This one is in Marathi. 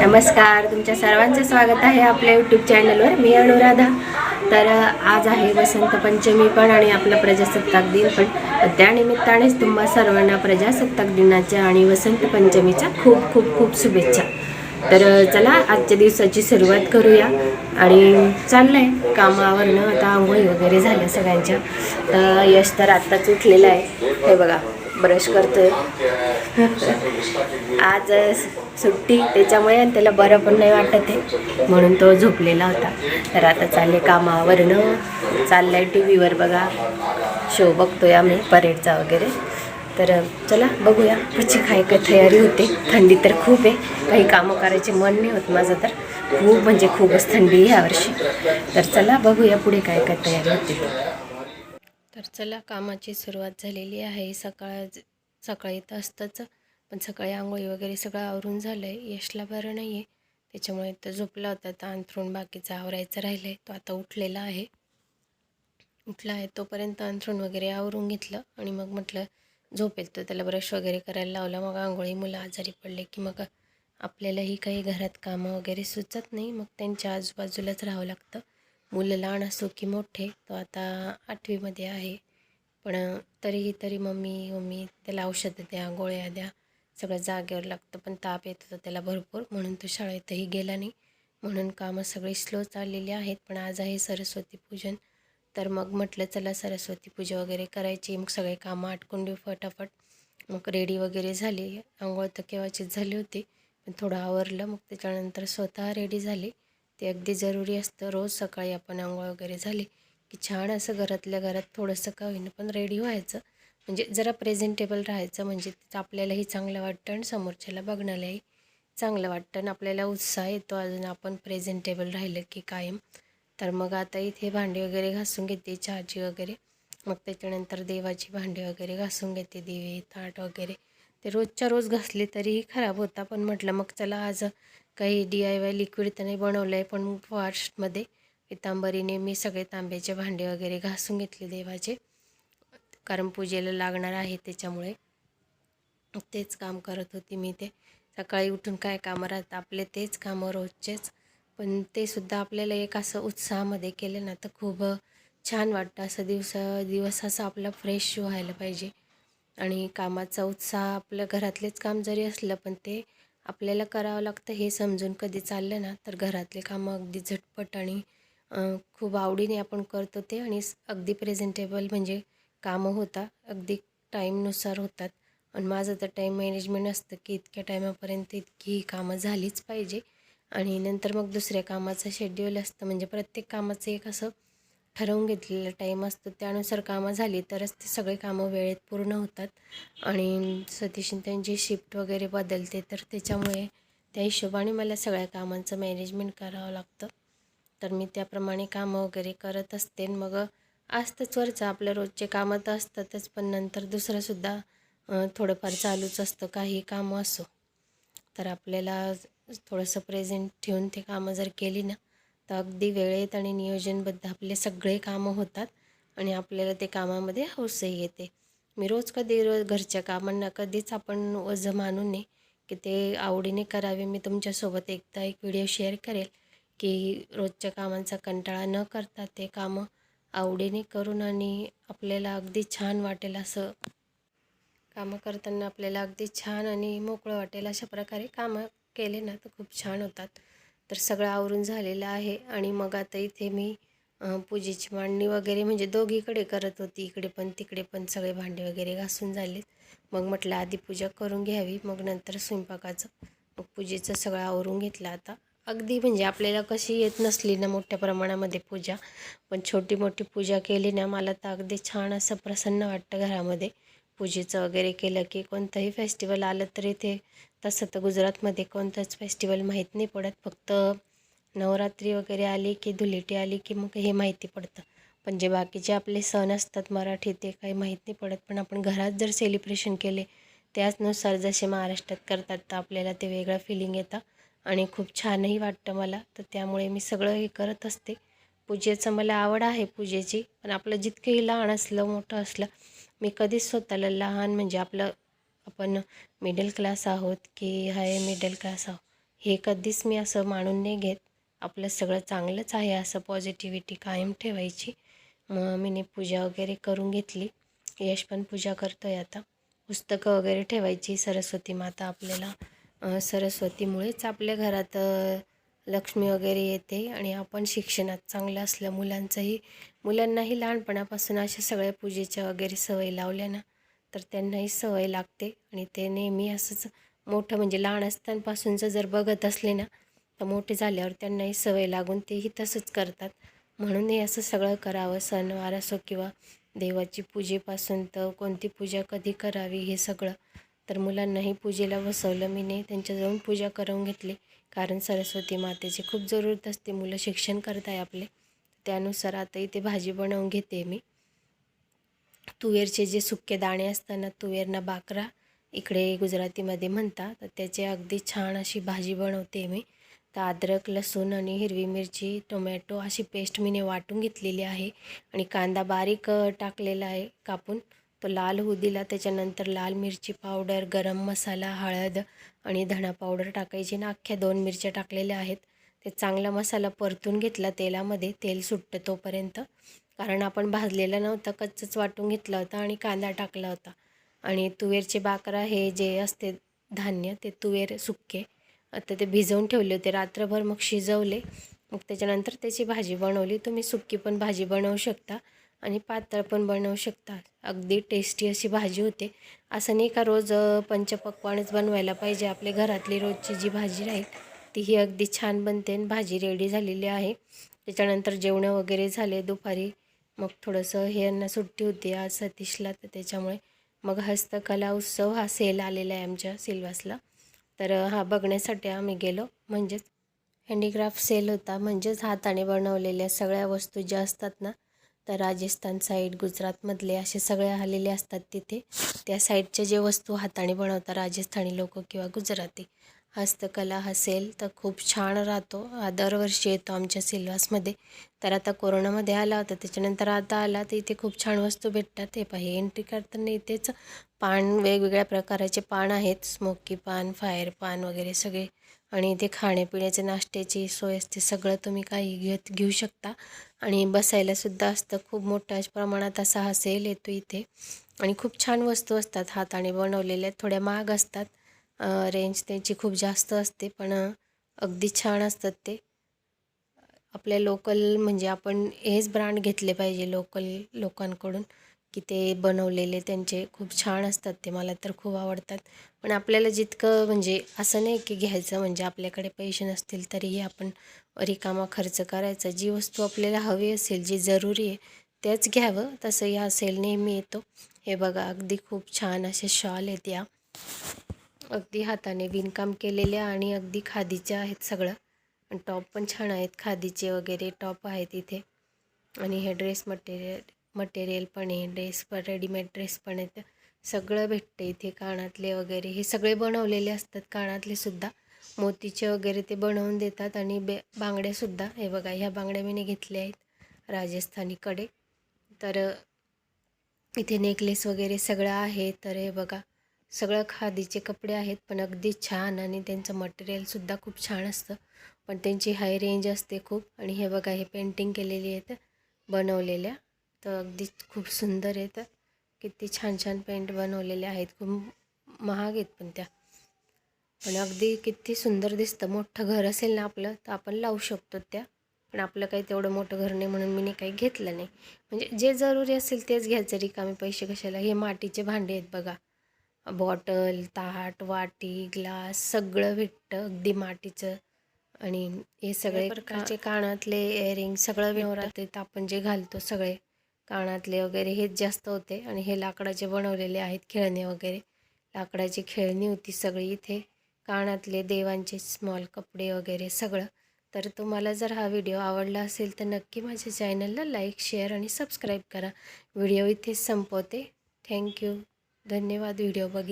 नमस्कार तुमच्या सर्वांचं स्वागत आहे आपल्या यूट्यूब चॅनलवर मी अनुराधा. तर आज आहे वसंत पंचमी पण आणि आपला प्रजासत्ताक दिन पण. त्यानिमित्तानेच तुम्हा सर्वांना प्रजासत्ताक दिनाच्या आणि वसंत पंचमीच्या खूप खूप खूप शुभेच्छा. तर चला आजच्या दिवसाची सुरुवात करूया. आणि चाललंय कामावरनं आता आंघोळी वगैरे झाल्या सगळ्यांच्या. तर यश तर आत्ताच उठलेला आहे. हे बघा. ब्रश करतोय. आज सुट्टी त्याच्यामुळे आणि त्याला बरं पण नाही वाटत आहे. म्हणून तो झोपलेला होता. तर आता चालले कामावरनं. चाललाय टी व्हीवर बघा. शो बघतोय आम्ही परेडचा वगैरे. तर चला बघूया. पुढची काय काय तयारी होते. थंडी तर खूप आहे. काही कामं करायचे मन नाही होत माझं तर. खूप म्हणजे खूपच थंडी आहे यावर्षी तर चला बघूया पुढे काय काय तयारी होते. तर चला कामाची सुरुवात झालेली आहे. सकाळ सकाळी तर असतंच पण सकाळी आंघोळी वगैरे सगळं आवरून झालं आहे यशला बरं नाही आहे त्याच्यामुळे तो झोपला होता तर अंथरूण बाकीचं आवरायचं राहिलं आहे तो आता उठलेला आहे. उठला आहे तोपर्यंत अंथरूण वगैरे आवरून घेतलं आणि मग म्हटलं झोपेल तो त्याला ब्रश वगैरे करायला लावला. मग आंघोळी मुलं आजारी पडले की मग आपल्यालाही काही घरात कामं वगैरे सुचत नाही. मग त्यांच्या आजूबाजूलाच राहावं लागतं. मुलं लहान असो की मोठे तो आता आठवीमध्ये आहे. पण तरीही तरी मम्मी मम्मी त्याला औषधं द्या गोळ्या द्या सगळं जागेवर लागतं. पण ताप येत होता त्याला भरपूर. म्हणून तो शाळेतही गेला नाही. म्हणून कामं सगळी स्लो चाललेली आहेत. पण आज आहे सरस्वती पूजन. तर मग म्हटलं चला सरस्वती पूजा वगैरे करायची. मग सगळे कामं आटकून देऊ फटाफट. मग रेडी वगैरे झाली. आंघोळ तर केव्हाचीच झाली होती. पण थोडं आवरलं. मग त्याच्यानंतर स्वतः रेडी झाली. ते अगदी जरुरी असतं. रोज सकाळी आपण आंघोळ वगैरे झाली की छान असं घरातल्या घरात थोडंसं का होईना पण रेडी व्हायचं. म्हणजे जरा प्रेझेंटेबल राहायचं. म्हणजे आपल्यालाही चांगलं वाटतं आणि समोरच्याला बघण्यालाही चांगलं वाटतं आणि आपल्याला उत्साह येतो. अजून आपण प्रेझेंटेबल राहिलं की कायम. तर मग आता इथे भांडी वगैरे घासून घेते. चहाची वगैरे. मग त्याच्यानंतर देवाची भांडी वगैरे घासून घेते. दिवे ताट वगैरे. ते रोजच्या रोज घासले तरीही खराब होता पण म्हटलं मग चला आज काही डी आय वाय लिक्विड तर नाही बनवलं आहे पण फास्टमध्ये पितांबरीने मी सगळे तांब्याचे भांडे वगैरे घासून घेतले देवाचे. कारण पूजेला लागणार आहे त्याच्यामुळे. तेच काम करत होती मी ते. सकाळी उठून काय कामं राहतात आपले तेच कामं रोजचेच. पण ते सुद्धा आपल्याला एक असं उत्साहामध्ये केलं ना तर खूप छान वाटतं. असं दिवस दिवस असं आपला फ्रेश व्हायला पाहिजे. आणि कामाचा उत्साह आपल्या घरातलेच काम जरी असलं पण ते आपल्याला करावं लागतं हे समजून कधी चाललं ना तर घरातले कामं अगदी झटपट आणि खूप आवडीने आपण करतो ते आणि अगदी प्रेझेंटेबल म्हणजे कामं होता अगदी टाईमनुसार होतात. आणि माझं तर टाईम मॅनेजमेंट असतं की इतक्या टायमापर्यंत इतकी ही कामं झालीच पाहिजे. आणि नंतर मग दुसऱ्या कामाचं शेड्यूल असतं. म्हणजे प्रत्येक कामाचं एक असं ठरवून घेतलेला टाईम असतो. त्यानुसार कामं झाली तरच ते सगळे कामं वेळेत पूर्ण होतात. आणि सतीश त्यांची शिफ्ट वगैरे बदलते तर त्याच्यामुळे त्या हिशोबाने मला सगळ्या कामांचं मॅनेजमेंट करावं लागतं. तर मी त्याप्रमाणे कामं वगैरे करत असते. आणि मग असतंच वरचं आपलं रोजचे कामं तर असतातच पण नंतर दुसरंसुद्धा थोडंफार चालूच असतं. काही कामं असो. तर आपल्याला थोडंसं प्रेझेंट ठेवून ते कामं जर केली ना तर अगदी वेळेत आणि नियोजनबद्ध आपले सगळे कामं होतात आणि आपल्याला ते कामामध्ये हौसही येते. मी रोज कधी रोज घरच्या कामांना कधीच आपण वजं मानू नये की ते आवडीने करावे. मी तुमच्यासोबत एकदा एक व्हिडिओ शेअर करेल की रोजच्या कामांचा कंटाळा न करता ते कामं आवडीने करून आणि आपल्याला अगदी छान वाटेल असं कामं करताना आपल्याला अगदी छान आणि मोकळं वाटेल अशा प्रकारे कामं केले ना तर खूप छान होतात. तर सगळं आवरून झालेलं आहे. आणि मग आता इथे मी पूजेची मांडणी वगैरे म्हणजे दोघीकडे करत होती. इकडे पण तिकडे पण सगळे भांडे वगैरे घासून झालेत. मग म्हटलं आधी पूजा करून घ्यावी. मग नंतर स्वयंपाकाचं मग पूजेचं सगळं आवरून घेतलं आता. अगदी म्हणजे आपल्याला कशी येत नसली ना मोठ्या प्रमाणामध्ये पूजा. पण छोटी मोठी पूजा केली ना मला तर अगदी छान असं प्रसन्न वाटतं घरामध्ये. पूजेचं वगैरे केलं की कोणतंही फेस्टिवल आलं तरी ते तसं तर गुजरातमध्ये कोणतंच फेस्टिवल माहीत नाही पडत. फक्त नवरात्री वगैरे आली की धुलेटी आली की मग हे माहिती पडतं. पण जे बाकीचे आपले सण असतात मराठी ते काही माहीत नाही पडत. पण आपण घरात जर सेलिब्रेशन केले त्याचनुसार जसे महाराष्ट्रात करतात तर आपल्याला ते वेगळं फिलिंग येतं. आणि खूप छानही वाटतं मला. तर त्यामुळे मी सगळं हे करत असते. पूजेचं मला आवड आहे पूजेची. पण आपलं जितकंही लहान असलं मोठं असलं मी कधीच स्वतःला लहान म्हणजे आपलं आपण मिडल क्लास आहोत की हाय मिडल क्लास आहोत हे कधीच मी असं मानून नाही घेत. आपलं सगळं चांगलंच आहे असं पॉझिटिव्हिटी कायम ठेवायची. मग मीने पूजा वगैरे करून घेतली. यश पण पूजा करतो आहे आता. पुस्तकं वगैरे ठेवायची सरस्वती माता आपल्याला. सरस्वतीमुळेच आपल्या घरात लक्ष्मी वगैरे येते आणि आपण शिक्षणात चांगलं असलं मुलांचंही मुलांनाही लहानपणापासून अशा सगळ्या पूजेच्या वगैरे सवय लावल्या ना तर त्यांनाही सवय लागते. आणि ते नेहमी असंच मोठं म्हणजे लहान असतानापासूनचं जर बघत असले ना तर मोठे झाल्यावर त्यांनाही सवय लागून तेही तसंच करतात. म्हणून हे असं सगळं करावं सणवार असो किंवा देवाची पूजेपासून तर कोणती पूजा कधी करावी हे सगळं. तर मुलांनाही पूजेला बसवलं. मी नाही त्यांच्याजवळून पूजा करून घेतली. कारण सरस्वती मातेची खूप जरूरत असते. मुलं शिक्षण करत आहे आपले. त्यानुसार आता इथे भाजी बनवून घेते मी. तुवेरचे जे सुके दाणे असताना तुवेरना बाकरा इकडे गुजरातीमध्ये म्हणतात. तर त्याची अगदी छान अशी भाजी बनवते मी. तर अद्रक लसूण आणि हिरवी मिरची टोमॅटो अशी पेस्ट मीने वाटून घेतलेली आहे. आणि कांदा बारीक टाकलेला आहे कापून. तो लाल होऊ दिला. त्याच्यानंतर लाल मिरची पावडर गरम मसाला हळद आणि धणा पावडर टाकायची. ना अख्ख्या दोन मिरच्या टाकलेल्या आहेत. ते चांगला मसाला परतून घेतला तेलामध्ये. तेल सुटतं तोपर्यंत. कारण आपण भाजलेला नव्हता. कच्चच वाटून घेतला होता आणि कांदा टाकला होता. आणि तुवेरचे बाकरा हे जे असते धान्य ते तुवेर सुक्के. आता ते भिजवून ठेवले होते. रात्रभर मग शिजवले. मग त्याच्यानंतर त्याची भाजी बनवली. तुम्ही सुक्की पण भाजी बनवू शकता. आणि पातळ पण बनवू शकता अगदी टेस्टी अशी भाजी होते. असं नाही का रोज पंचपक्वानच बनवायला पाहिजे. आपल्या घरातली रोजची जी भाजी राहील तीही अगदी छान बनते आणि भाजी रेडी झालेली आहे. त्याच्यानंतर जेवणं वगैरे झाले. दुपारी मग थोडंसं हे यांना सुट्टी होती. आज सतीशला तर त्याच्यामुळे मग हस्तकला उत्सव हा सेल आलेला आहे आमच्या सिल्वासला. तर हा बघण्यासाठी आम्ही गेलो. म्हणजेच हँडीक्राफ्ट सेल होता. म्हणजेच हाताने बनवलेल्या सगळ्या वस्तू ज्या असतात ना तर राजस्थान साईड गुजरातमधले असे सगळे आलेले असतात तिथे. त्या साईडच्या जे वस्तू हाताने बनवतात राजस्थानी लोक किंवा गुजराती हस्तकला असेल तर खूप छान राहतो. हा दरवर्षी येतो आमच्या सिल्वासमध्ये. तर आता कोरोनामध्ये आला होता त्याच्यानंतर आता आला तर इथे खूप छान वस्तू भेटतात. हे पाहिजे एंट्री करताना इथेच पान वेगवेगळ्या प्रकाराचे पान आहेत. स्मोकी पान फायर पान वगैरे सगळे आणि इथे खाण्यापिण्याचे नाश्त्याची सोय असते. सगळं तुम्ही काही घेत घेऊ शकता. आणि बसायलासुद्धा असतं. खूप मोठ्या प्रमाणात असा हा सेल येतो इथे. आणि खूप छान वस्तू असतात हाताने बनवलेल्या. थोड्या महाग असतात. रेंज त्यांची खूप जास्त असते पण अगदी छान असतात ते. आपल्या लोकल म्हणजे आपण हेच ब्रँड घेतले पाहिजे लोकल लोकांकडून. की ते बनवलेले त्यांचे खूप छान असतात ते मला तर खूप आवडतात. पण आपल्याला जितकं म्हणजे असं नाही की घ्यायचं म्हणजे आपल्याकडे पैसे नसतील तरीही आपण रिकामा खर्च करायचा. जी वस्तू आपल्याला हवी असेल जी जरुरी आहे तेच घ्यावं. तसं या सेल नेहमी येतो. हे बघा अगदी खूप छान असे शॉल आहेत या. अगदी हाताने विणकाम केलेल्या आणि अगदी खादीच्या आहेत सगळं. आणि टॉप पण छान आहेत खादीचे वगैरे टॉप आहेत इथे. आणि हे ड्रेस मटेरियल मटेरियल पण आहे ड्रेस पण रेडीमेड ड्रेस पण आहेत. सगळं भेटतं इथे कानातले वगैरे. हे सगळे बनवलेले असतात कानातले सुद्धा. मोतीचे वगैरे ते बनवून देतात आणि बे बांगड्यासुद्धा हे बघा ह्या बांगड्या मी घेतल्या आहेत राजस्थानीकडे. तर इथे नेकलेस वगैरे सगळं आहे. तर हे बघा सगळं खादीचे कपडे आहेत पण अगदी छान आणि त्यांचं मटेरियलसुद्धा खूप छान असतं. पण त्यांची हाय रेंज असते खूप. आणि हे बघा हे पेंटिंग केलेली आहेत बनवलेल्या. तर अगदी खूप सुंदर आहेत किती छान छान पेंट बनवलेले आहेत. खूप महाग आहेत पण त्या. पण अगदी किती सुंदर दिसतं. मोठं घर असेल ना आपलं तर आपण लावू शकतो त्या. पण आपलं काही तेवढं मोठं घर नाही म्हणून मी काही घेतलं नाही. म्हणजे जे जरुरी असेल तेच घ्यायचं. रिकामे पैसे कशाला? हे मातीचे भांडे आहेत बघा. बॉटल ताट वाटी ग्लास सगळं भेटतं अगदी मातीचं. आणि हे सगळे प्रकारचे कानातले इयरिंग सगळं व्यवहारात आपण जे घालतो सगळे. कानातले वगैरे हेच जास्त होते आणि हे लाकडाचे बनवलेले आहेत खेळणे वगैरे. लाकडाची खेळणी होती सगळी इथे. कानातले देवांचे स्मॉल कपडे वगैरे सगळं. तर तुम्हाला जर हा व्हिडिओ आवडला असेल तर नक्की माझ्या चॅनलला लाईक शेअर आणि सबस्क्राईब करा. व्हिडिओ इथेच संपवते. थँक्यू धन्यवाद. व्हिडिओ बघित